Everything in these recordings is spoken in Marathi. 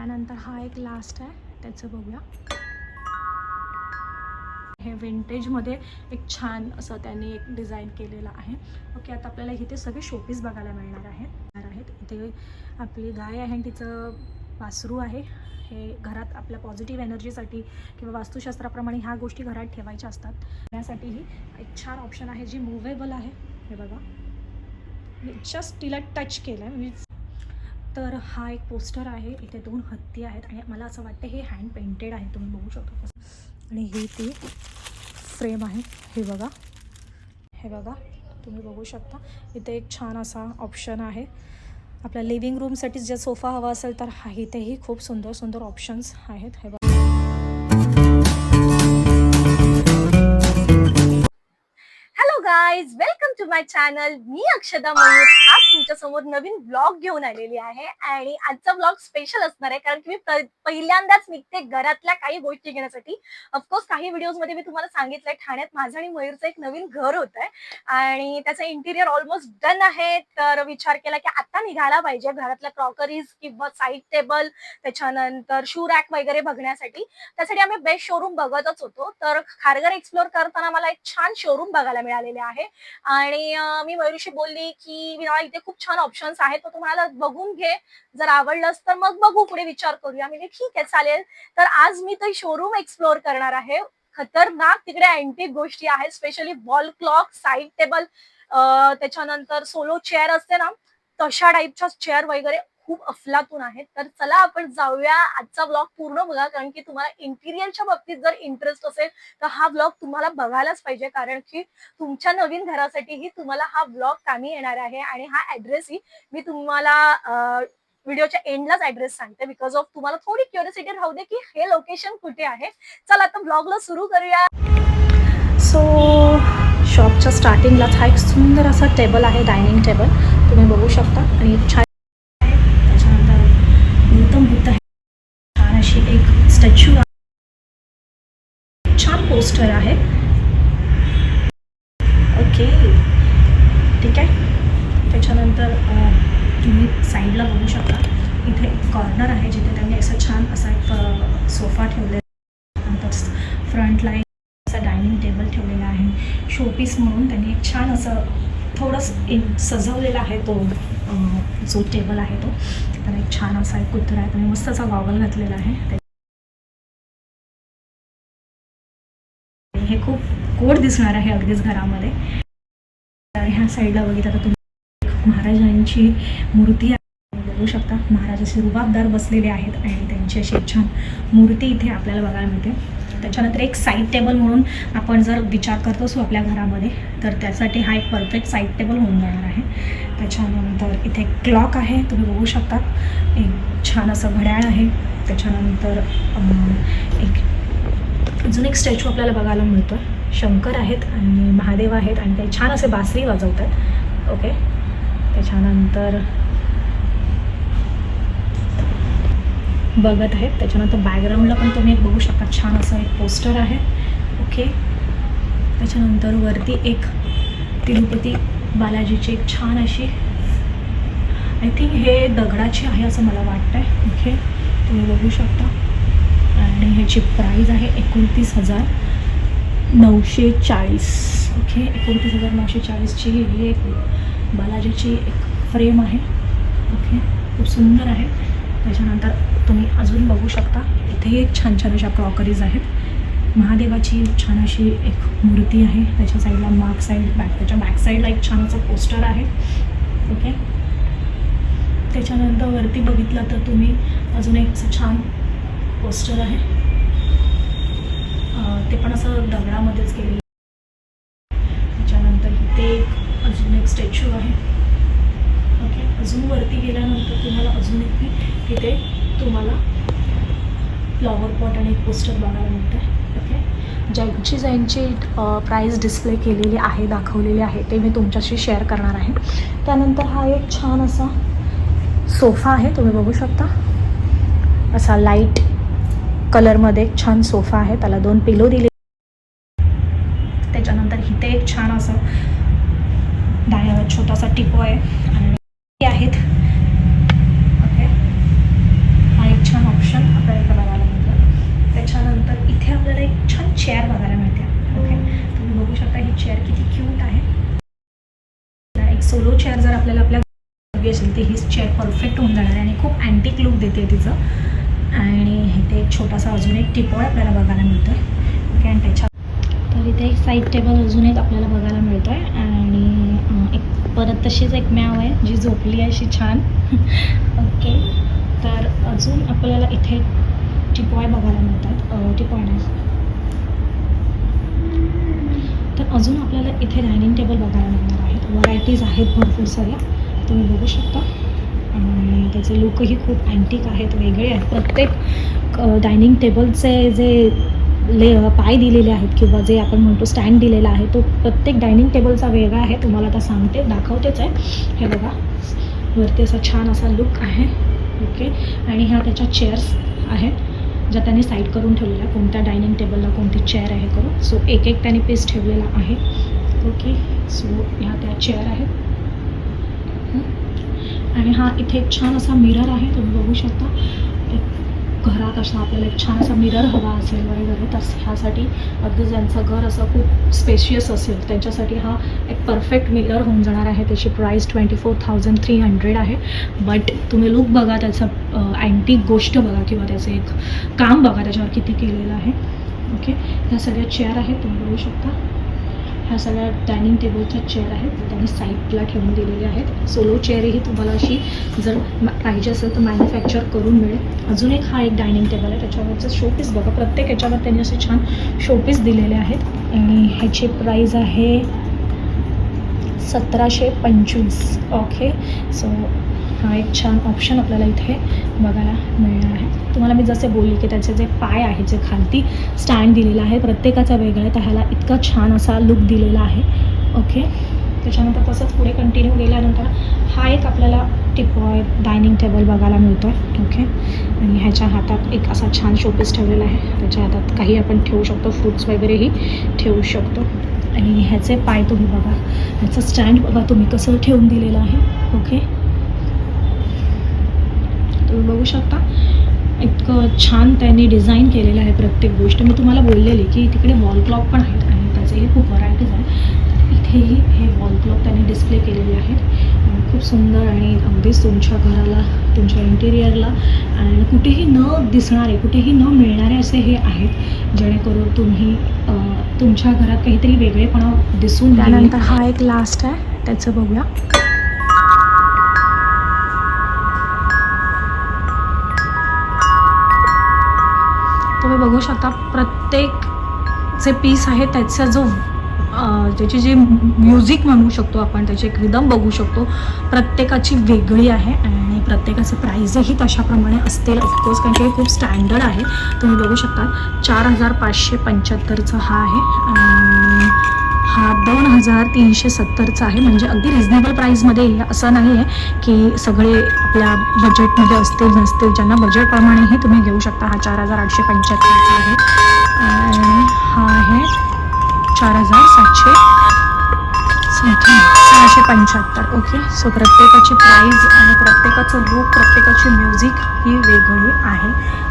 त्यानंतर हा एक लास्ट आहे. त्याचं बघूया. हे विंटेजमध्ये एक छान असं त्यांनी एक डिझाईन केलेलं आहे. ओके आता आपल्याला इथे सगळे शोपीस बघायला मिळणार आहेत आहेत. इथे आपली गाय आहे आणि तिचं वासरू आहे. हे घरात आपल्या पॉझिटिव्ह एनर्जीसाठी किंवा वास्तुशास्त्राप्रमाणे ह्या गोष्टी घरात ठेवायच्या असतात. त्यासाठीही एक छान ऑप्शन आहे जी मुव्हेबल आहे. हे बघा. मी जस्ट तिला टच केलं आहे म्हणजे तर हा एक पोस्टर आहे इथे दोन हत्ती आहेत आणि मला असं वाटतं हे हँड पेंटेड आहे तुम्ही बघू शकता आणि ही ती फ्रेम आहे हे बघा. हे बघा तुम्ही बघू शकता. इथे एक छान असा ऑप्शन आहे. आपल्या लिव्हिंग रूमसाठी जर सोफा हवा असेल तर हा इथेही खूप सुंदर सुंदर ऑप्शन्स आहेत. Hey guys welcome to my channel मी अक्षदा मयूर. आज तुमच्यासमोर नवीन ब्लॉग घेऊन आलेली आहे आणि आजचा ब्लॉग स्पेशल असणार आहे कारण की मी पहिल्यांदाच निघते घरातल्या काही गोष्टी घेण्यासाठी. ऑफकोर्स काही व्हिडिओजमध्ये मी तुम्हाला सांगितलंय ठाण्यात माझं आणि मयूरचं एक नवीन घर होत आहे आणि त्याचं इंटिरियर ऑलमोस्ट डन आहे. तर विचार केला की आता निघायला पाहिजे घरातल्या क्रॉकरीज किंवा साईड टेबल त्याच्यानंतर शू रॅक वगैरे बघण्यासाठी. त्यासाठी आम्ही बेस्ट शोरूम बघतच होतो. तर खारघर एक्सप्लोर करताना मला एक छान शोरूम बघायला मिळालेले आहे. आणि मी मयुरीशी बोलली की विनाळा इथे खूप छान ऑप्शन्स आहेत. तर तुम्हाला बघून घे. जर आवडलंच तर मग बघू. पुढे विचार करूया. मी ठीक आहे चालेल. तर आज मी ते शोरूम एक्सप्लोअर करणार आहे. खतरनाक तिकडे अँटिक गोष्टी आहेत. Specially wall clock side table त्याच्यानंतर सोलो चेअर असते ना तशा टाईपच्या चेअर वगैरे खूप अफलातून आहेत. तर चला आपण जाऊया आजचा ब्लॉग पूर्ण बघा. कारण की तुम्हाला इंटिरियरच्या बाबतीत जर इंटरेस्ट असेल तर हा ब्लॉग तुम्हाला बघायलाच पाहिजे. कारण की तुमच्या नवीन घरासाठीही तुम्हाला हा ब्लॉग कामी येणार आहे. आणि हा ऍड्रेसही मी तुम्हाला व्हिडिओच्या एंडलाच ऍड्रेस सांगते. बिकॉज ऑफ तुम्हाला थोडी क्युरिसिटी राहू दे की हे लोकेशन कुठे आहे. चला आता ब्लॉगला सुरू करूया. सो शॉपच्या स्टार्टिंगलाच हा एक सुंदर असा टेबल आहे डायनिंग टेबल तुम्ही बघू शकता. आणि छान आहे त्याच्यानंतर गौतम बुद्ध आहे छान अशी एक स्टॅच्यू छान पोस्टर आहे ओके. ठीक आहे. त्याच्यानंतर तुम्ही साईडला बघू शकता. इथे एक कॉर्नर आहे जिथे त्यांनी असं छान असा एक सोफा ठेवलेला नंतर फ्रंट एक असा डायनिंग टेबल ठेवलेला आहे. शोपीस म्हणून त्यांनी एक छान असं थोडंसं एक सजवलेला आहे तो जो टेबल आहे तो. त्याला एक छान असा एक कुत्रा आहे. त्याने मस्त असा गॉगल घातलेला आहे. हे खूप गोड दिसणार आहे अगदीच घरामध्ये. तर ह्या साईडला बघितलं तर तुम्ही महाराजांची मूर्ती आहे. बघू शकता महाराज असे रुबाबदार बसलेले आहेत आणि त्यांची अशी छान मूर्ती इथे आपल्याला बघायला मिळते. त्याच्यानंतर एक साईड टेबल म्हणून आपण जर विचार करत असू आपल्या घरामध्ये तर त्यासाठी हा एक परफेक्ट साईड टेबल होऊन जाणार आहे. त्याच्यानंतर इथे क्लॉक आहे तुम्ही बघू शकता. एक छान असं घड्याळ आहे. त्याच्यानंतर एक अजून एक स्टॅच्यू आपल्याला बघायला मिळतो शंकर आहेत आणि महादेव आहेत आणि ते छान असे बासरी वाजवतात. ओके? त्याच्यानंतर बघत आहेत. त्याच्यानंतर बॅकग्राऊंडला पण तुम्ही एक बघू शकता. छान असं एक पोस्टर आहे. ओके? त्याच्यानंतर वरती एक तिरुपती बालाजीची एक छान अशी आय थिंक हे दगडाची आहे असं मला वाटतं आहे ओके? तुम्ही बघू शकता. आणि ह्याची प्राईज आहे एकोणतीस हजार नऊशे चाळीस. ओके एकोणतीस हजार नऊशे चाळीसची ही एक बालाजीची एक फ्रेम आहे. ओके खूप सुंदर आहे. त्याच्यानंतर तुम्ही अजून बघू शकता इथेही एक छान छान अशा क्रॉकरीज आहेत. महादेवाची छान अशी एक मूर्ती आहे. त्याच्या साईडला मार्क साईड बॅक त्याच्या बॅक साईडला एक छान असं पोस्टर आहे. ओके त्याच्यानंतर वरती बघितलं तर तुम्ही अजून एक छान पोस्टर आहे. ते पण असं दगडामध्येच केलेलं त्याच्यानंतर इथे एक अजून एक स्टॅच्यू आहे. ओके अजून वरती गेल्यानंतर तुम्हाला अजून एक तिथे तुम्हाला फ्लॉवर पॉट आणि एक पोस्टर बघायला मिळतं आहे ओके ज्यांची ज्यांची प्राईस डिस्प्ले केलेली आहे दाखवलेली आहे ते मी तुमच्याशी शेअर करणार आहे. त्यानंतर हा एक छान असा सोफा आहे तुम्ही बघू शकता. असा लाइट कलरमध्ये एक छान सोफा आहे. त्याला दोन पिलो दिले असा अजून एक टिपॉय आपल्याला बघायला मिळतो आहे ओके आणि त्याच्या तर इथे एक साईड टेबल अजून एक आपल्याला बघायला मिळतो आहे आणि एक परत तशीच एक मॅव आहे जी झोपली आहे अशी छान. ओके तर अजून आपल्याला इथे टिपॉय बघायला मिळतात. टिपॉय नाही. तर अजून आपल्याला इथे डायनिंग टेबल बघायला मिळणार आहेत व्हरायटीज आहेत भरपूर साऱ्या. तुम्ही बघू शकता. त्याचे लुकही खूप अँटिक आहेत वेगळे आहेत. प्रत्येक डायनिंग टेबलचे जे ले पाय दिलेले आहेत किंवा जे आपण म्हणतो स्टँड दिलेला आहे तो प्रत्येक डायनिंग टेबलचा वेगळा आहे. तुम्हाला आता सांगते दाखवतेच आहे. हे बघा वरती असा छान असा लुक आहे. ओके आणि ह्या त्याच्या चेअर्स आहेत ज्या त्यांनी साईड करून ठेवलेल्या कोणत्या डायनिंग टेबलला कोणती चेअर आहे करून. सो एक एक त्यांनी पीस ठेवलेला आहे. ओके सो ह्या त्या चेअर आहेत. आणि हा इथे एक छान असा मिरर आहे तुम्ही बघू शकता. एक घरात असा आपल्याला एक छान असा मिरर हवा असेल वगैरे तर ह्यासाठी अगदी ज्यांचं घर असं खूप स्पेशियस असेल त्यांच्यासाठी हा एक परफेक्ट मिरर होऊन जाणार आहे. त्याची price twenty four thousand three hundred आहे. बट तुम्ही लुक बघा त्याचं अँटिक गोष्ट बघा किंवा त्याचं एक काम बघा त्याच्यावर किती केलेलं आहे. ओके ह्या सगळ्या चेअर आहेत तुम्ही बघू शकता. ह्या सगळ्या डायनिंग टेबलच्या चेअर आहेत त्यांनी साईडला ठेवून दिलेल्या आहेत. सोलो चेअरही तुम्हाला अशी जर पाहिजे असेल तर मॅन्युफॅक्चर करून मिळेल. अजून एक हा एक डायनिंग टेबल आहे. त्याच्यावरचं शोपीस बघा. प्रत्येक याच्यावर त्यांनी असे छान शोपीस दिलेले आहेत. आणि ह्याची प्राईज आहे सतराशे पंचवीस. ओके सो हा एक छान ऑप्शन आपल्याला इथे बघायला मिळणार आहे. तुम्हाला मी जसे बोलली की त्याचे जे पाय आहे जे खालती स्टँड दिलेला आहे प्रत्येकाचा वेगळा आहे तर ह्याला इतका छान असा लुक दिलेला आहे. ओके त्याच्यानंतर तसंच पुढे कंटिन्यू गेल्यानंतर हा एक आपल्याला टिपॉय डायनिंग टेबल बघायला मिळतो. आहे ओके आणि ह्याच्या हातात एक असा छान शोपीस ठेवलेला आहे. त्याच्या हातात काही आपण ठेवू शकतो फ्रूट्स वगैरेही ठेवू शकतो. आणि ह्याचे पाय तुम्ही बघा. ह्याचं स्टँड बघा तुम्ही कसं ठेवून दिलेलं आहे. ओके तुम्ही बघू शकता. इतकं छान त्यांनी डिझाईन केलेलं आहे प्रत्येक गोष्ट. मी तुम्हाला बोललेली की तिकडे वॉल क्लॉक पण आहेत आणि त्याचेही खूप व्हरायटीज आहेत इथेही हे वॉल क्लॉक त्यांनी डिस्प्ले केलेले आहेत. खूप सुंदर आणि अगदीच तुमच्या घराला तुमच्या इंटेरियरला आणि कुठेही न दिसणारे कुठेही न मिळणारे असे हे आहेत. जेणेकरून तुम्ही तुमच्या घरात काहीतरी वेगळेपणा दिसून त्यानंतर हा एक लास्ट आहे. त्याचं बघूया. तुम्ही बघू शकता प्रत्येक जे पीस आहे त्याचा जो त्याची जी म्युझिक म्हणू शकतो आपण त्याचे एक रिदम बघू शकतो प्रत्येकाची वेगळी आहे आणि प्रत्येकाचे प्राईजही तशाप्रमाणे असतील ऑफकोर्स कारण की हे खूप स्टँडर्ड आहे. तुम्ही बघू शकता चार हजार पाचशे पंच्याहत्तरचा हा आहे. आणि हा दोन हजार तीनशे सत्तरचा आहे. म्हणजे अगदी रिझनेबल प्राईजमध्ये असं नाही आहे की सगळे आपल्या बजेटमध्ये असतील नसतील. ज्यांना बजेटप्रमाणेही तुम्ही घेऊ शकता. हा चार हजार आठशे पंच्याहत्तरचा आहे. आणि हा आहे चार हजार सातशे सहाशे पंच्याहत्तर ओके सो प्रत्येकाची प्राईज आणि प्रत्येकाचं लुक प्रत्येकाची म्युझिक ही वेगळी आहे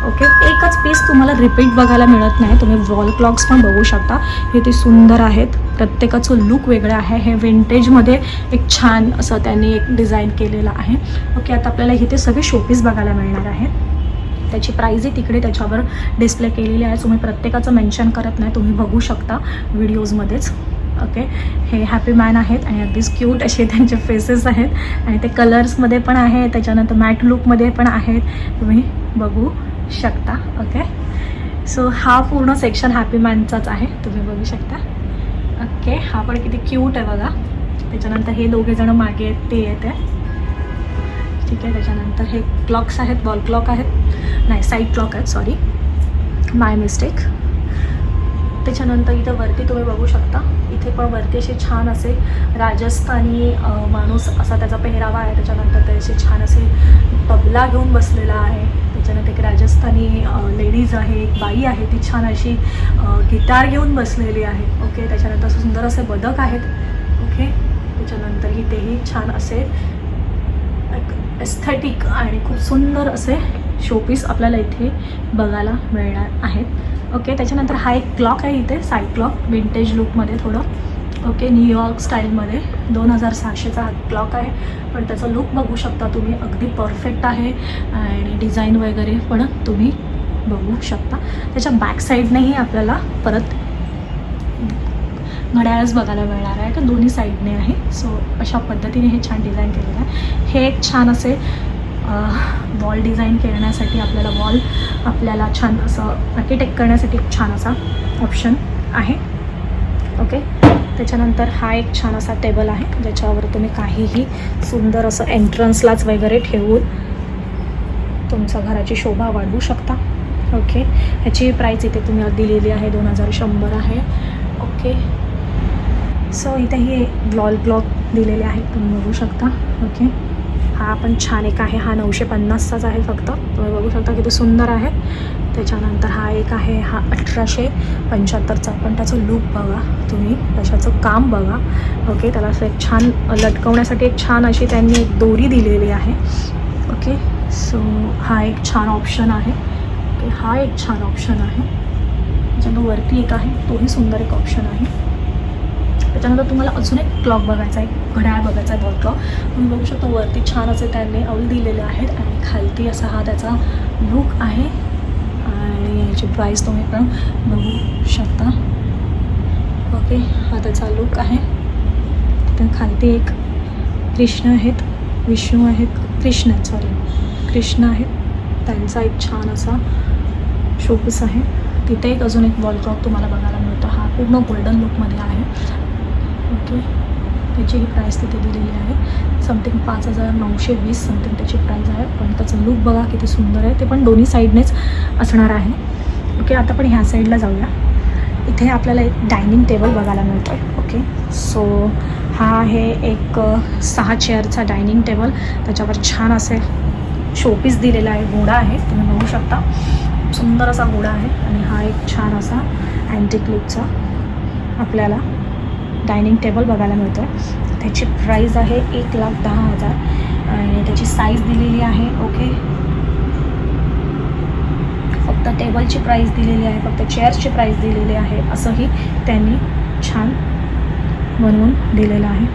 ओके एकच पीस तुम्हाला रिपीट बघायला मिळत नाही. तुम्ही वॉल क्लॉक्स पण बघू शकता. हे ते सुंदर आहेत. प्रत्येकाचं लुक वेगळं आहे. हे विंटेजमध्ये एक छान असं त्यांनी एक डिझाईन केलेलं आहे. ओके आता आपल्याला इथे सगळे शोपीस बघायला मिळणार आहेत त्याची प्राईजही तिकडे त्याच्यावर डिस्प्ले केलेली आहे. तुम्ही प्रत्येकाचं मेन्शन करत नाही. तुम्ही बघू शकता व्हिडिओजमध्येच ओके हे हॅपी मॅन आहेत आणि अगदीच क्यूट असे त्यांचे फेसेस आहेत. आणि ते कलर्समध्ये पण आहे त्याच्यानंतर मॅट लुकमध्ये पण आहेत. तुम्ही बघू शकता. ओके सो हा पूर्ण सेक्शन हॅपी मॅनचाच आहे. तुम्ही बघू शकता. ओके हा पण किती क्यूट आहे बघा. त्याच्यानंतर हे दोघे जण मागे आहेत ते येत आहे ठीक आहे त्याच्यानंतर हे क्लॉक्स आहेत बॉल क्लॉक आहेत. नाही साईड क्लॉक आहेत सॉरी माय मिस्टेक त्याच्यानंतर इथं वरती तुम्ही बघू शकता. इथे पण वरती असे छान असे राजस्थानी माणूस असा त्याचा पेहरावा आहे. त्याच्यानंतर ते असे छान असे तबला घेऊन बसलेला आहे. त्याच्यानंतर एक राजस्थानी लेडीज आहे एक बाई आहे. ती छान अशी गिटार घेऊन बसलेली आहे. ओके? त्याच्यानंतर सुंदर असे बदक आहेत. ओके? त्याच्यानंतर इथेही छान असे एस्थेटिक आणि खूप सुंदर असे शोपीस आपल्याला इथे बघायला मिळणार आहेत. ओके त्याच्यानंतर हा एक क्लॉक आहे इथे साईड क्लॉक विंटेज लुकमध्ये थोडं. ओके न्यूयॉर्क स्टाईलमध्ये दोन हजार सहाशेचा हा क्लॉक आहे. पण त्याचा लुक बघू शकता तुम्ही. अगदी परफेक्ट आहे. आणि डिझाईन वगैरे पण तुम्ही बघू शकता. त्याच्या बॅक साईडनेही आपल्याला परत घड्याळच बघायला मिळणार आहे. का दोन्ही साईडने आहे. सो अशा पद्धतीने हे छान डिझाईन केलेलं आहे. हे एक छान असे वॉल डिझाईन करण्यासाठी आपल्याला वॉल आपल्याला छान असं आर्किटेक्ट करण्यासाठी एक छान असा ऑप्शन आहे. ओके त्याच्यानंतर हा एक छान असा टेबल आहे ज्याच्यावर तुम्ही काहीही सुंदर असं एंट्रन्सलाच वगैरे ठेवून तुमचा घराची शोभा वाढवू शकता. ओके ह्याची प्राईस इथे तुम्ही दिलेली आहे दोन हजार शंभर आहे. ओके सो इथे हे वॉल ब्लॉक दिलेले आहेत तुम्ही बघू शकता. ओके हा पण छान एक आहे. हा नऊशे पन्नासचाच आहे फक्त. तुम्ही बघू शकता किती सुंदर आहे. त्याच्यानंतर हा एक आहे. हा अठराशे पंच्याहत्तरचा पण त्याचं लूक बघा तुम्ही. त्याच्याचं काम बघा. ओके त्याला असं एक छान लटकवण्यासाठी एक छान अशी त्यांनी एक दोरी दिलेली आहे. ओके सो हा एक छान ऑप्शन आहे. ओके हा एक छान ऑप्शन आहे. त्याच्यानंतर वरती एक आहे. तोही सुंदर एक ऑप्शन आहे. त्याच्यानंतर तुम्हाला अजून एक क्लॉक बघायचा आहे. घड्याळ बघायचं नव्हतं वॉल तुम्ही बघू शकता वरती छान असे त्यांनी अवल दिलेले आहेत आणि खालती असा हा त्याचा लुक आहे. आणि याची प्राईस तुम्ही पण बघू शकता. ओके हा त्याचा लुक आहे. तर खालती एक कृष्ण आहेत विष्णू आहेत कृष्ण सॉरी कृष्ण आहेत त्यांचा एक छान असा शोपीस आहे. तिथे एक अजून एक वॉलक्रॉप तुम्हाला बघायला मिळतो. हा पूर्ण गोल्डन लुकमध्ये आहे. ओके त्याची ही प्राईस तिथे दिलेली आहे. समथिंग पाच हजार नऊशे वीस समथिंग त्याची प्राईस आहे. पण त्याचं लुक बघा किती सुंदर आहे. ते पण दोन्ही साईडनेच असणार आहे. ओके आता पण ह्या साईडला जाऊया. इथे आपल्याला एक डायनिंग टेबल बघायला मिळतो आहे ओके सो हा आहे एक सहा चेअरचा डायनिंग टेबल त्याच्यावर छान असे शोपीस दिलेला आहे. घोडा आहे. तुम्ही बघू शकता. सुंदर असा घोडा आहे. आणि हा एक छान असा अँटी क्लिपचा आपल्याला डायनिंग टेबल बघायला मिळतो. त्याची प्राईज आहे एक लाख दहा हजार. आणि त्याची साईज दिलेली आहे ओके फक्त टेबलची प्राईस दिलेली आहे फक्त चेअर्सची प्राईस दिलेली आहे असंही त्यांनी छान बनवून दिलेलं आहे.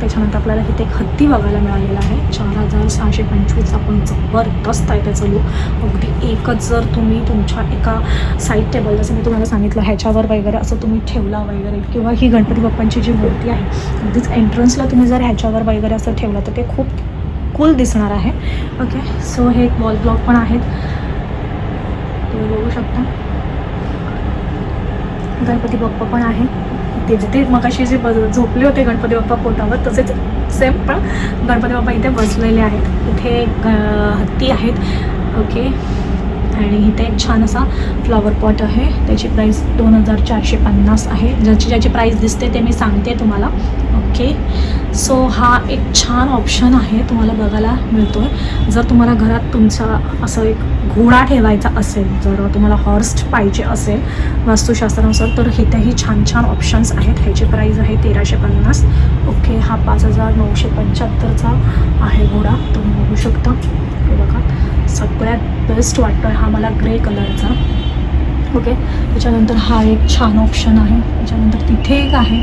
त्याच्यानंतर आपल्याला इथे एक हत्ती बघायला मिळालेला आहे. चार हजार सहाशे पंचवीसचा पण जबरदस्त आहे त्याचं लुक अगदी एकच जर तुम्ही तुमच्या एका साईड टेबल जसं मी तुम्हाला सांगितलं ह्याच्यावर वगैरे असं तुम्ही ठेवला वगैरे किंवा ही गणपती बाप्पांची जी मूर्ती आहे अगदीच एंट्रन्सला तुम्ही जर ह्याच्यावर वगैरे असं ठेवलं तर ते खूप कूल दिसणार आहे. ओके सो हे एक वॉल ब्लॉक पण आहेत. तुम्ही बघू शकता. गणपती बाप्पा पण आहे. ते जिथे मगाशी जे बस झोपले होते गणपती बाप्पा पोटावर तसेच सेम पण गणपती बाप्पा इथे बसलेले आहेत. इथे हत्ती आहेत. ओके आणि इथे एक छान असा फ्लॉवर पॉट आहे. त्याची प्राईस दोन हजार चारशे पन्नास आहे. ज्याची ज्याची प्राईस दिसते ते मी सांगते तुम्हाला. ओके सो हा एक छान ऑप्शन आहे. तुम्हाला बघायला मिळतो आहे जर तुम्हाला घरात तुमचा असं एक घोडा ठेवायचा असेल जर तुम्हाला हॉर्स पाहिजे असेल वास्तुशास्त्रानुसार तर इथेही छान छान ऑप्शन्स आहेत. ह्याची प्राईस आहे तेराशे पन्नास. ओके हा पाच हजार नऊशे पंच्याहत्तरचा आहे घोडा. तुम्ही बघू शकता. बघा. सगळ्यात बेस्ट वाटतो आहे हा मला ग्रे कलरचा ओके त्याच्यानंतर हा एक छान ऑप्शन आहे. त्याच्यानंतर तिथे एक आहे.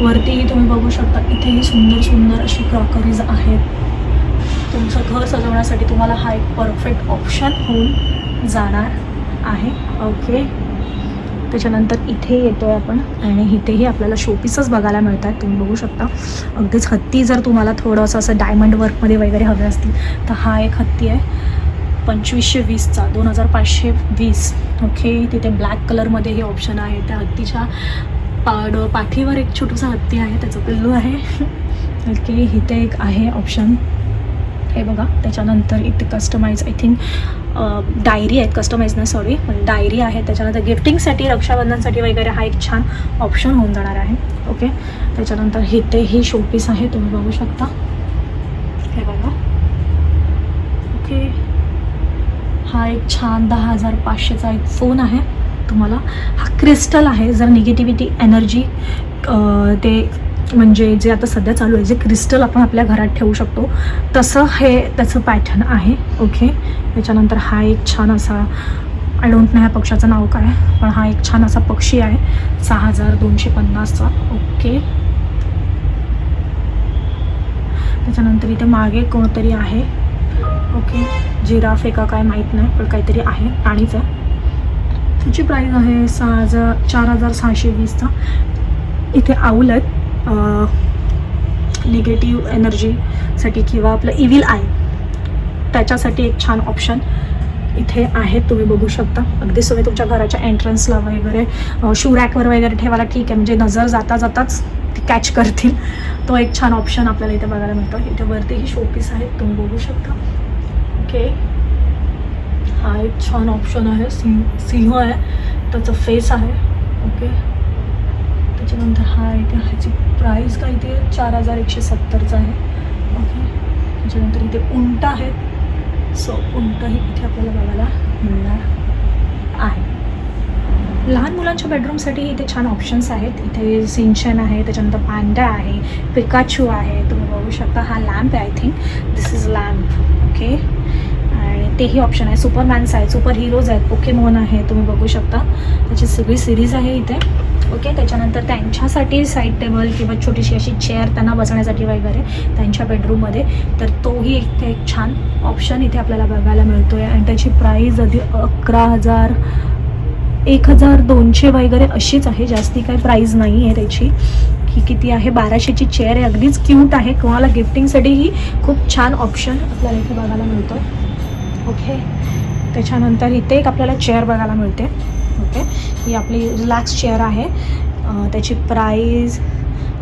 वरतीही तुम्ही बघू शकता इथेही सुंदर सुंदर अशी क्रॉकरीज आहेत. तुमचं घर सजवण्यासाठी तुम्हाला हा एक परफेक्ट ऑप्शन होऊन जाणार आहे. ओके त्याच्यानंतर इथे येतो आहे आपण आणि इथेही आपल्याला शोपीसच बघायला मिळतात. तुम्ही बघू शकता. अगदीच हत्ती जर तुम्हाला थोडंसं असं डायमंड वर्कमध्ये वगैरे हवे असतील तर हा एक हत्ती आहे. पंचवीसशे वीसचा दोन हजार पाचशे वीस. ओके तिथे ब्लॅक कलरमध्ये हे ऑप्शन आहे. त्या हत्तीच्या पाड पाठीवर एक छोटंसं हत्ती आहे त्याचं पिल्लू आहे. ओके इथे एक आहे ऑप्शन हे बघा त्याच्यानंतर इथे कस्टमाइज आय थिंक डायरी आहेत. कस्टमाइज नाही सॉरी पण डायरी आहे. त्याच्यानंतर गिफ्टिंगसाठी रक्षाबंधनसाठी वगैरे हा एक छान ऑप्शन होऊन जाणार आहे. ओके त्याच्यानंतर इथे ही शोपीस आहे. तुम्ही बघू शकता. हे बघा. ओके हा एक छान दहा हजार पाचशेचा एक फोन आहे. तुम्हाला हा क्रिस्टल आहे. जर निगेटिव्हिटी एनर्जी ते म्हणजे जे आता सध्या चालू आहे जे क्रिस्टल आपण आपल्या घरात ठेवू शकतो तसं हे त्याचं पॅटर्न आहे. ओके त्याच्यानंतर हा एक छान असा आय डोंट नो ह्या पक्षाचं नाव काय पण हा एक छान असा पक्षी आहे. सहा हजार दोनशे पन्नासचा. ओके त्याच्यानंतर इथे मागे कोणतरी आहे. ओके. जिराफ एका का काय माहीत नाही पण काहीतरी आहे. प्राणीच आहे. त्याची प्राईस आहे सहा हजार चार हजार सहाशे वीसचा. इथे आऊल आहेत. निगेटिव्ह एनर्जीसाठी किंवा आपलं इव्हिल आय त्याच्यासाठी एक छान ऑप्शन इथे आहे. तुम्ही बघू शकता. अगदी तुम्ही तुमच्या घराच्या एंट्रन्सला वगैरे शू रॅकवर वगैरे ठेवायला ठीक आहे. म्हणजे नजर जाता जाताच ती कॅच करतील. तो एक छान ऑप्शन आपल्याला इथे बघायला मिळतो. इथे वरतीही शोपीस आहेत तुम्ही बघू शकता. ओके हा एक छान ऑप्शन आहे. सिंह सिंह आहे. त्याचं फेस आहे. ओके त्याच्यानंतर हा इथे ह्याची प्राईस काय इथे चार हजार एकशे सत्तरचा आहे. ओके त्याच्यानंतर इथे उंट आहे. सो उंटही इथे आपल्याला बघायला मिळणार आहे. लहान मुलांच्या बेडरूमसाठी इथे छान ऑप्शन्स आहेत. इथे सिंचन आहे त्याच्यानंतर पांडा आहे पिकाचू आहे. तुम्ही बघू शकता हा लॅम्प आहे I think this is lamp okay तेही ऑप्शन आहे. सुपरमॅन्स आहेत सुपर हिरोज आहेत. ओके मोहन आहे. तुम्ही बघू शकता. त्याची सगळी सिरीज आहे इथे. ओके त्याच्यानंतर त्यांच्यासाठी साईड टेबल किंवा छोटीशी अशी चेअर त्यांना बसण्यासाठी वगैरे त्यांच्या बेडरूममध्ये तर तोही एक एक छान ऑप्शन इथे आपल्याला बघायला मिळतो आहे आणि त्याची प्राईज अगदी अकरा हजार एक हजार दोनशे वगैरे अशीच आहे. जास्ती काही प्राईज नाही आहे त्याची. की किती आहे? बाराशेची चेअर आहे. अगदीच क्यूट आहे. कोणाला गिफ्टिंगसाठीही खूप छान ऑप्शन आपल्याला इथे बघायला मिळतो ओके? त्याच्यानंतर इथे एक आपल्याला चेअर बघायला मिळते. ओके? ही आपली रिलॅक्स चेअर आहे. त्याची प्राईज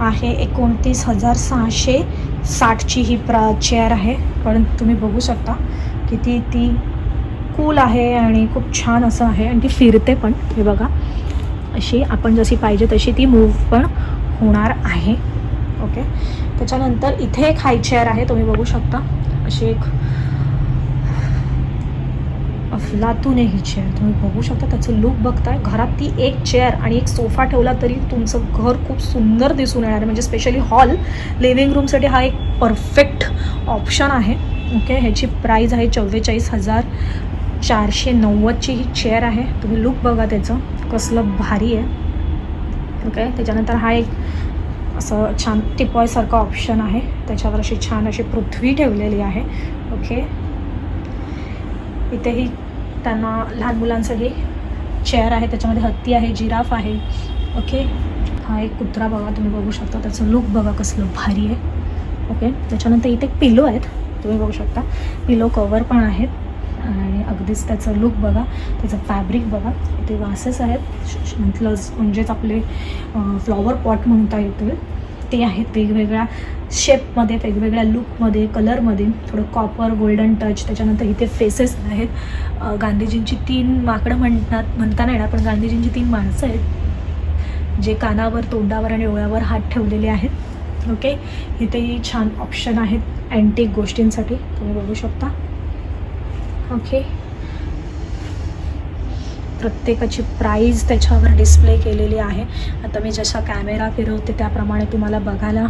आहे एकोणतीस हजार सहाशे साठची ही प्रा चेअर आहे. पण तुम्ही बघू शकता किती ती कूल आहे आणि खूप छान असं आहे. आणि ती फिरते पण हे बघा. अशी आपण जशी पाहिजे तशी ती मूव्ह पण होणार आहे. ओके? त्याच्यानंतर इथे एक हाय चेअर आहे तुम्ही बघू शकता. अशी एक अफलातून आहे ही चेअर तुम्ही बघू शकता त्याचं लुक बघताय. घरात ती एक चेअर आणि एक सोफा ठेवला तरी तुमचं घर खूप सुंदर दिसून येणार आहे. म्हणजे स्पेशली हॉल लिव्हिंग रूमसाठी हा एक परफेक्ट ऑप्शन आहे. ओके ह्याची प्राईज आहे चव्वेचाळीस हजार चारशे नव्वदची ही चेअर आहे. तुम्ही लुक बघा त्याचं. कसलं भारी आहे. ओके त्याच्यानंतर हा एक असं छान टिपॉयसारखा ऑप्शन आहे. त्याच्यावर अशी छान अशी पृथ्वी ठेवलेली आहे. ओके इथेही त्यांना लहान मुलांसाठी चेअर आहे त्याच्यामध्ये हत्ती आहे जिराफ आहे. ओके हा एक कुत्रा बघा तुम्ही बघू शकता. त्याचं लुक बघा कसलं भारी आहे. ओके त्याच्यानंतर इथे एक पिलो आहेत. तुम्ही बघू शकता. पिलो कवर पण आहेत. आणि अगदीच त्याचं लुक बघा. त्याचं फॅब्रिक बघा. इथे वासेस आहेत. म्हटलं म्हणजेच आपले फ्लॉवर पॉट म्हणता येतील ते आहेत वेगवेगळ्या शेपमध्ये वेगवेगळ्या लुकमध्ये कलरमध्ये थोडं कॉपर गोल्डन टच त्याच्यानंतर इथे फेसेस आहेत. गांधीजींची तीन माकडं म्हणतात म्हणता नाही ना पण गांधीजींची तीन माणसं आहेत. जे कानावर तोंडावर आणि डोळ्यावर हात ठेवलेले आहेत. ओके? इथेही छान ऑप्शन आहेत अँटिक गोष्टींसाठी. तुम्ही बघू शकता. ओके? प्रत्येकाची प्राईज त्याच्यावर डिस्प्ले केलेली आहे. आता मी जसा कॅमेरा फिरवते त्याप्रमाणे तुम्हाला बघायला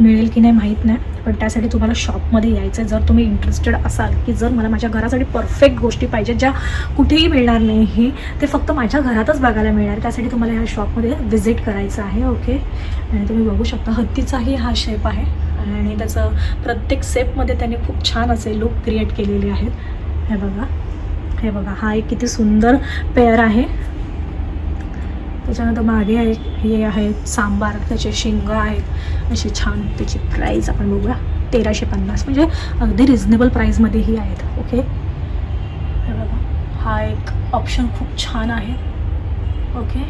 मिळेल की नाही माहीत नाही. पण त्यासाठी तुम्हाला शॉपमध्ये यायचं आहे जर तुम्ही इंटरेस्टेड असाल की जर मला माझ्या घरासाठी परफेक्ट गोष्टी पाहिजे ज्या कुठेही मिळणार नाही ते फक्त माझ्या घरातच बघायला मिळणार. त्यासाठी तुम्हाला ह्या शॉपमध्ये व्हिजिट करायचं आहे ओके आणि तुम्ही बघू शकता हत्तीचाही हा शेप आहे. आणि त्याचं प्रत्येक सेपमध्ये त्यांनी खूप छान असे लुक क्रिएट केलेले आहेत. हे बघा. हे बघा हा एक किती सुंदर पेअर आहे. त्याच्यानंतर मागे आहे हे आहे सांबार त्याचे शिंग आहेत. अशी छान त्याची प्राईज आपण बघूया तेराशे पन्नास. म्हणजे अगदी रिझनेबल प्राईजमध्येही आहेत ओके हे बघा हा एक ऑप्शन खूप छान आहे ओके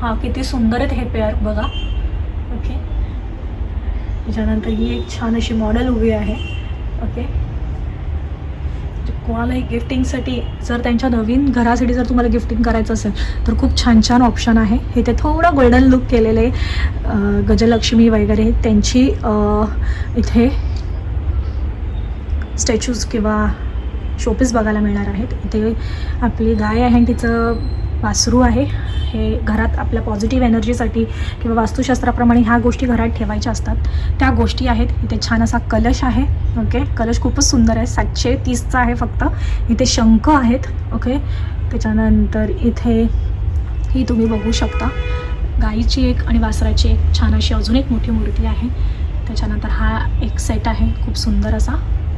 हा किती सुंदर आहेत हे पेअर बघा ओके त्याच्यानंतर ही एक छान अशी मॉडेल उभी आहे ओके कोणालाही गिफ्टिंगसाठी जर त्यांच्या नवीन घरासाठी जर तुम्हाला गिफ्टिंग करायचं असेल तर खूप छान छान ऑप्शन आहे. इथे थोडं गोल्डन लुक केलेले गजलक्ष्मी वगैरे त्यांची इथे स्टॅच्यूज किंवा शोपीस बघायला मिळणार आहेत. इथे आपली गाय आहे आणि तिचं वासरू आहे. हे घरात आपल्या पॉझिटिव्ह एनर्जीसाठी किंवा वास्तुशास्त्राप्रमाणे ह्या गोष्टी घरात ठेवायच्या असतात. त्या गोष्टी आहेत. इथे छान असा कलश आहे. ओके? कलश खूपच सुंदर आहे. सातशे तीसचा आहे फक्त. इथे शंख आहेत. ओके? त्याच्यानंतर इथे ही तुम्ही बघू शकता. गाईची एक आणि वासराची एक छान अशी अजून एक मोठी मूर्ती आहे. त्याच्यानंतर हा एक सेट आहे. खूप सुंदर असा.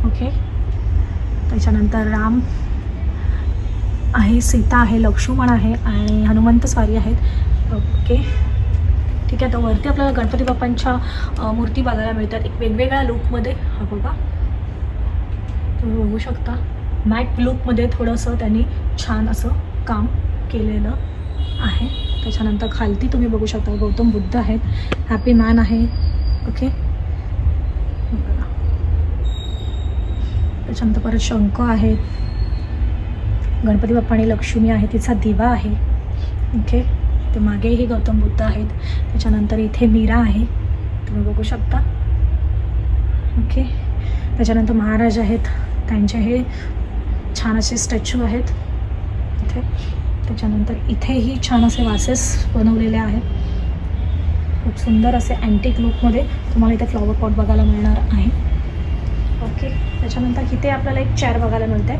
ओके? त्याच्यानंतर राम. आहे सीता आहे लक्ष्मण आहे आणि हनुमंत स्वारी आहेत. ओके. ठीक आहे तर वरती आपल्याला गणपती बाप्पांच्या मूर्ती बघायला मिळतात. एक वेगवेगळ्या लुकमध्ये हा बघा. तुम्ही बघू शकता. मॅट लुकमध्ये थोडंसं त्यांनी छान असं काम केलेलं आहे. त्याच्यानंतर खालती तुम्ही बघू शकता. गौतम बुद्ध आहेत. हॅपी मॅन आहे. ओके. त्याच्यानंतर परत शंख आहेत. गणपती बाप्पा आणि लक्ष्मी आहे तिचा दिवा आहे. ओके ते मागेही गौतम बुद्ध आहेत. त्याच्यानंतर इथे मीरा आहे. तुम्ही बघू शकता. ओके त्याच्यानंतर महाराज आहेत. त्यांचे हे छान असे स्टॅच्यू आहेत. इथे त्याच्यानंतर इथेही छान असे वासेस बनवलेले आहेत. खूप सुंदर असे अँटिक लुकमध्ये तुम्हाला इथे फ्लॉवर पॉट बघायला मिळणार आहे. ओके. त्याच्यानंतर इथे आपल्याला एक चेअर बघायला मिळते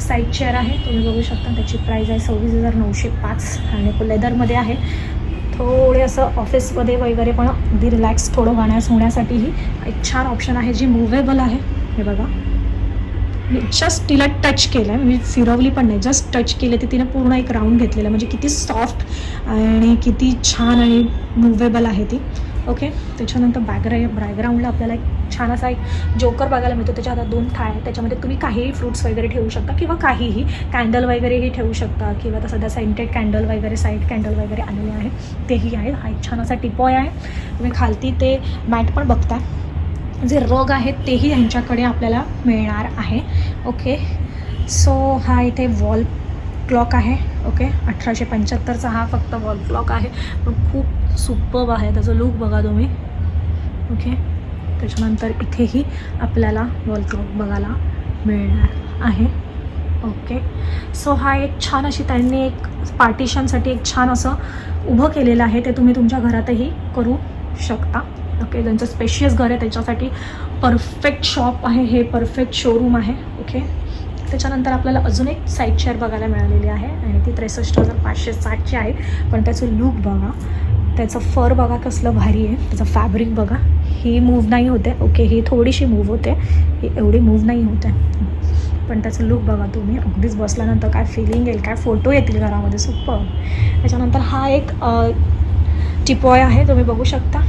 साईड चेअर आहे. तुम्ही बघू शकता. त्याची प्राईज आहे सव्वीस हजार नऊशे पाच आणि लेदरमध्ये आहे. थोडे असं ऑफिसमध्ये वगैरे पण अगदी रिलॅक्स थोडं गाण्यास होण्यासाठीही एक छान ऑप्शन आहे जी मुव्हेबल आहे. हे बघा. मी जस्ट तिला टच केलं आहे मी फिरवली पण नाही. जस्ट टच केले ते तिने पूर्ण एक राऊंड घेतलेलं म्हणजे किती सॉफ्ट आणि किती छान आणि मुव्हेबल आहे ती. ओके? त्याच्यानंतर बॅकग्रा बॅकग्राऊंडला आपल्याला एक छान असा एक जोकर बघायला मिळतो. त्याच्या हातात दोन थाळ त्याच्यामध्ये तुम्ही काहीही फ्रुट्स वगैरे ठेवू शकता किंवा काहीही. कॅन्डल वगैरेही ठेवू शकता किंवा आता सध्या सेंटेड कॅन्डल वगैरे साईड कॅन्डल वगैरे आलेले आहे तेही आहे हा एक छान असा टिपॉय आहे. तुम्ही खालती ते मॅट पण बघता जे रग आहेत तेही ह्यांच्याकडे आपल्याला मिळणार आहे. ओके? सो हा इथे वॉल क्लॉक आहे. ओके? अठराशे पंच्याहत्तरचा हा फक्त वॉल क्लॉक आहे. पण खूप सुपब आहे त्याचं लुक बघा तुम्ही. ओके त्याच्यानंतर इथेही आपल्याला वॉल क्लॉक बघायला मिळणार आहे. ओके सो हा एक छान अशी त्यांनी एक पार्टिशनसाठी एक छान असं उभं केलेलं आहे. ते तुम्ही तुमच्या घरातही करू शकता. ओके ज्यांचं स्पेशियस घर आहे त्याच्यासाठी परफेक्ट शॉप आहे. हे परफेक्ट शोरूम आहे. ओके त्याच्यानंतर आपल्याला अजून एक साईड चेअर बघायला मिळालेली आहे. आणि ती त्रेसष्ट हजार पाचशे साठची आहे. पण त्याचं लूक बघा. त्याचं फर बघा कसलं भारी आहे. त्याचं फॅब्रिक बघा. ही मूव नाही होते ओके ही थोडीशी मूव होते ही एवढी मूव नाही होते पण त्याचं लुक बघा तुम्ही. अगदीच बसल्यानंतर काय फिलिंग येईल काय फोटो येतील घरामध्ये. सुपर त्याच्यानंतर हा एक टिपॉय आहे. तुम्ही बघू शकता.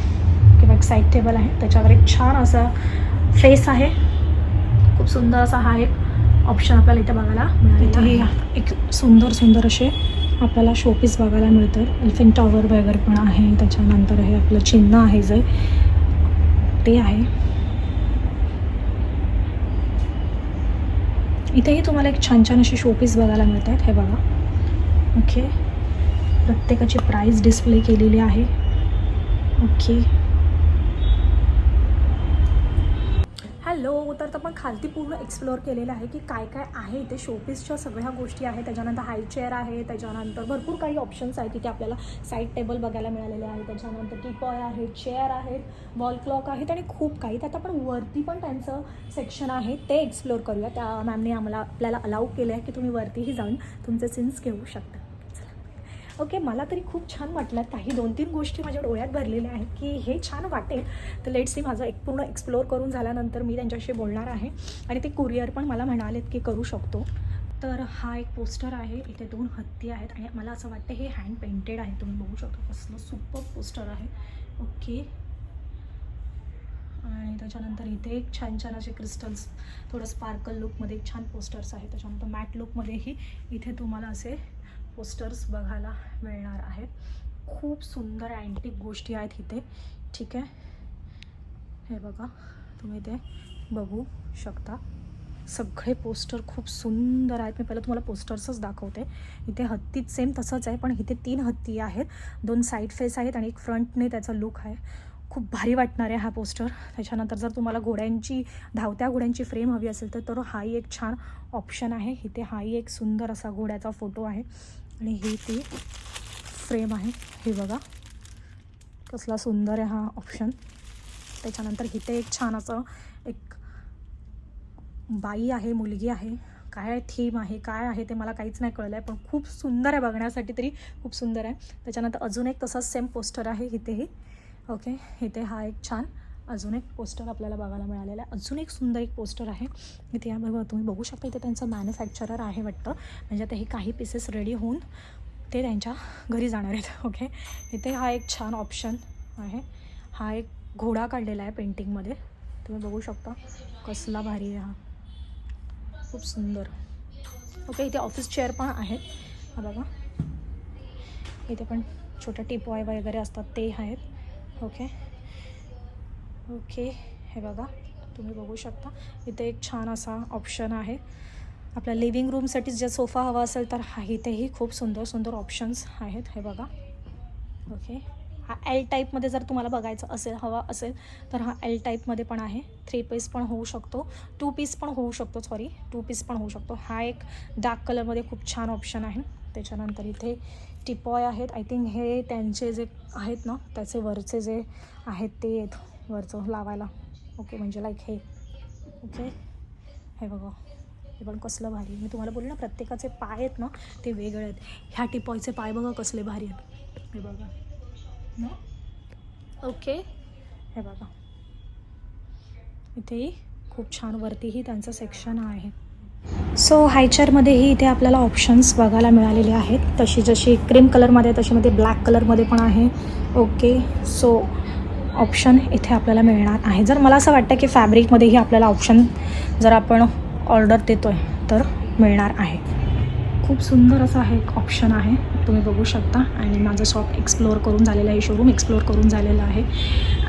किंवा एक साईड टेबल आहे. त्याच्यावर एक छान असा फेस आहे. खूप सुंदर असा हा एक ऑप्शन आपल्याला इथे बघायला मिळाला एक सुंदर सुंदर असे आपल्याला शोपीस बघायला मिळतं एल्फिन टॉवर वगैरे पण आहे. त्याच्यानंतर हे आपलं चिन्ह आहे जे. ते आहे. इथेही तुम्हाला एक छान छान असे शोपीस बघायला मिळत आहेत हे बघा. ओके प्रत्येकाची प्राईस डिस्प्ले केलेली आहे. ओके हॅलो तर आपण खालती पूर्ण एक्सप्लोअर केलेलं आहे की काय काय आहे इथे शोपीसच्या सगळ्या गोष्टी आहेत. त्याच्यानंतर हाय चेअर आहे त्याच्यानंतर भरपूर काही ऑप्शन्स आहेत तिथे आपल्याला. साईड टेबल बघायला मिळालेले आहे. त्याच्यानंतर टीपॉय आहेत चेअर आहेत वॉल क्लॉक आहेत आणि खूप काही. त्यात आपण वरती पण त्यांचं सेक्शन आहे ते एक्सप्लोअर करूया. त्या मॅमने आम्हाला आपल्याला अलाव केलं आहे की तुम्ही वरतीही जाऊन तुमचे सीन्स घेऊ शकता. ओके मला तरी खूप छान वाटलं. काही दोन तीन गोष्टी माझ्या डोळ्यात भरलेल्या आहेत की हे छान वाटेल. तर लेट सी माझं एक पूर्ण एक्सप्लोअर करून झाल्यानंतर मी त्यांच्याशी बोलणार आहे. आणि ते कुरिअर पण मला म्हणालेत की करू शकतो. तर हा एक पोस्टर आहे. इथे दोन हत्ती आहेत आणि मला असं वाटतं हे हँड पेंटेड आहे. तुम्ही बघू शकता कसलं सुपर पोस्टर आहे. ओके. आणि त्याच्यानंतर इथे एक छान छान असे क्रिस्टल्स थोडं स्पार्कल लुकमध्ये एक छान पोस्टर्स आहेत. त्याच्यानंतर मॅट लुकमध्येही इथे तुम्हाला असे पोस्टर्स बघायला मिळणार आहेत. खूप सुंदर अँटिक गोष्टी आहेत इथे. ठीक आहे? हे बघा तुम्ही ते बघू शकता. सगळे पोस्टर खूप सुंदर आहेत. मी पहिलं तुम्हाला पोस्टर्सच दाखवते. इथे हत्तीत सेम तसंच आहे पण इथे तीन हत्ती आहेत. दोन साईड फेस आहेत आणि एक फ्रंटने त्याचा लुक आहे. खूप भारी वाटणार आहे हा पोस्टर त्याच्यानंतर जर तुम्हाला घोड्यांची धावत्या घोड्यांची फ्रेम हवी असेल तर तर हाही एक छान ऑप्शन आहे. इथे हाही एक सुंदर असा घोड्याचा फोटो आहे. आणि ही ती फ्रेम आहे. हे बघा. कसला सुंदर आहे हा ऑप्शन त्याच्यानंतर इथे एक छान असं एक बाई आहे मुलगी आहे. काय थीम आहे काय आहे ते मला काहीच नाही कळलं आहे पण खूप सुंदर आहे बघण्यासाठी तरी खूप सुंदर आहे. त्याच्यानंतर अजून एक तसाच सेम पोस्टर आहे इथेही. ओके इथे हा एक छान अजून एक पोस्टर आपल्याला बघायला मिळालेलं आहे. अजून एक सुंदर एक पोस्टर आहे. इथे या बघा तुम्ही बघू शकता इथे त्यांचं मॅन्युफॅक्चरर आहे वाटतं. म्हणजे आता हे काही पीसेस रेडी होऊन ते त्यांच्या घरी जाणार आहेत. ओके इथे हा एक छान ऑप्शन आहे. हा एक घोडा काढलेला आहे पेंटिंगमध्ये तुम्ही बघू शकता कसला भारी आहे हा. खूप सुंदर. ओके इथे ऑफिस चेअर पण आहेत हा बघा. इथे पण छोट्या टिपॉय वगैरे असतात ते आहेत. Okay okay. हे बघा तुम्ही बघू शकता. इथे एक छान असा ऑप्शन आहे. आपल्या लिव्हिंग रूमसाठी जर सोफा हवा असेल तर हा इथेही खूप सुंदर सुंदर ऑप्शन्स आहेत. हे बघा. ओके. हा एल टाईपमध्ये जर तुम्हाला बघायचं असेल हवा असेल तर हा एल टाईपमध्ये पण आहे. थ्री पीस पण होऊ शकतो. टू पीस पण होऊ शकतो सॉरी टू पीस पण होऊ शकतो. हा एक डार्क कलरमध्ये खूप छान ऑप्शन आहे. त्याच्यानंतर इथे टिपॉय आहेत. आय थिंक हे त्यांचे जे आहेत ना त्याचे वरचे जे आहेत ते आहेत. वरचं लावायला. ओके म्हणजे लाईक हे. ओके हे बघा. हे पण कसलं भारी. मी तुम्हाला बोलले ना प्रत्येकाचे पाय आहेत ना ते वेगळे आहेत. ह्या टिपॉयचे पाय बघा कसले भारी आहेत. हे बघा. ना? ओके हे बघा. इथेही खूप छान वरतीही त्यांचं सेक्शन आहे. सो हायचरमध्येही इथे आपल्याला ऑप्शन्स बघायला मिळालेले आहेत. तशी जशी क्रीम कलरमध्ये तशीमध्ये तशी मध्ये ब्लॅक कलरमध्ये पण आहे. ओके सो ऑप्शन इथे आपल्याला मिळणार आहे. जर मला असं वाटतं की फॅब्रिकमध्येही आपल्याला ऑप्शन जर आपण ऑर्डर देतो आहे तर मिळणार आहे. खूप सुंदर असं हा एक ऑप्शन आहे. तुम्ही बघू शकता. आणि माझं शॉप एक्सप्लोअर करून झालेलं आहे. शोरूम एक्सप्लोअर करून झालेलं आहे.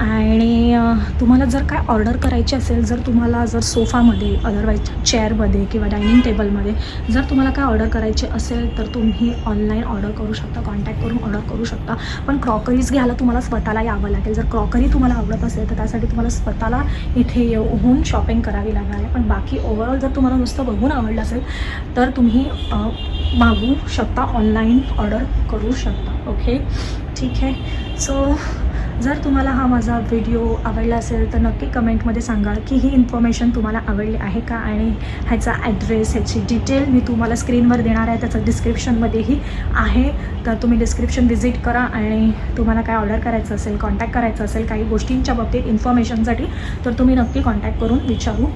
आणि तुम्हाला जर काय ऑर्डर करायची असेल जर तुम्हाला जर सोफामध्ये अदरवाईज चेअरमध्ये किंवा डायनिंग टेबलमध्ये जर तुम्हाला काय ऑर्डर करायची असेल तर तुम्ही ऑनलाईन ऑर्डर करू शकता कॉन्टॅक्ट करून ऑर्डर करू शकता. पण क्रॉकरीज घ्यायला तुम्हाला स्वतःला यावं लागेल. जर क्रॉकरी तुम्हाला आवडत असेल तर त्यासाठी तुम्हाला स्वतःला इथे येऊन शॉपिंग करावी लागणार आहे. पण बाकी ओव्हरऑल जर तुम्हाला नुसतं बघून आवडलं असेल तर तुम्ही मागू मागवू शकता ऑनलाईन ऑर्डर करू शकता. ओके ठीक आहे? सो जर तुम्हाला हा माझा व्हिडिओ आवडला असेल तर नक्की कमेंटमध्ये सांगा की ही इन्फॉर्मेशन तुम्हाला आवडली आहे का? आणि ह्याचा ॲड्रेस ह्याची डिटेल मी तुम्हाला स्क्रीनवर देणार आहे. त्याचं डिस्क्रिप्शनमध्येही आहे. तर तुम्ही डिस्क्रिप्शन व्हिजिट करा आणि तुम्हाला काय ऑर्डर करायचं असेल कॉन्टॅक्ट करायचं असेल काही गोष्टींच्या बाबतीत इन्फॉर्मेशनसाठी तर तुम्ही नक्की कॉन्टॅक्ट करून विचारू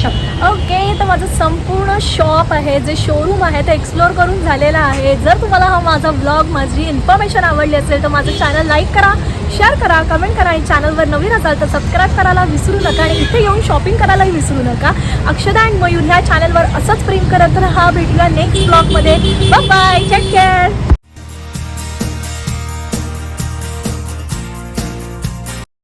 शकता. ओके तर माझं संपूर्ण शॉप आहे जे शोरूम आहे ते एक्सप्लोअर करून झालेलं आहे. जर तुम्हाला हा माझा ब्लॉग माझी इन्फॉर्मेशन आवडली असेल तर माझं चॅनल लाईक करा शेअर करा कमेंट करा. आणि चॅनलवर नवीन असाल तर सबस्क्राईब करायला विसरू नका आणि इथे येऊन शॉपिंग करायलाही विसरू नका. अक्षदा अँड मयूर ह्या चॅनलवर असंच प्रेम करत हा भेटूया नेक्स्ट ब्लॉगमध्ये बाय टेक केअर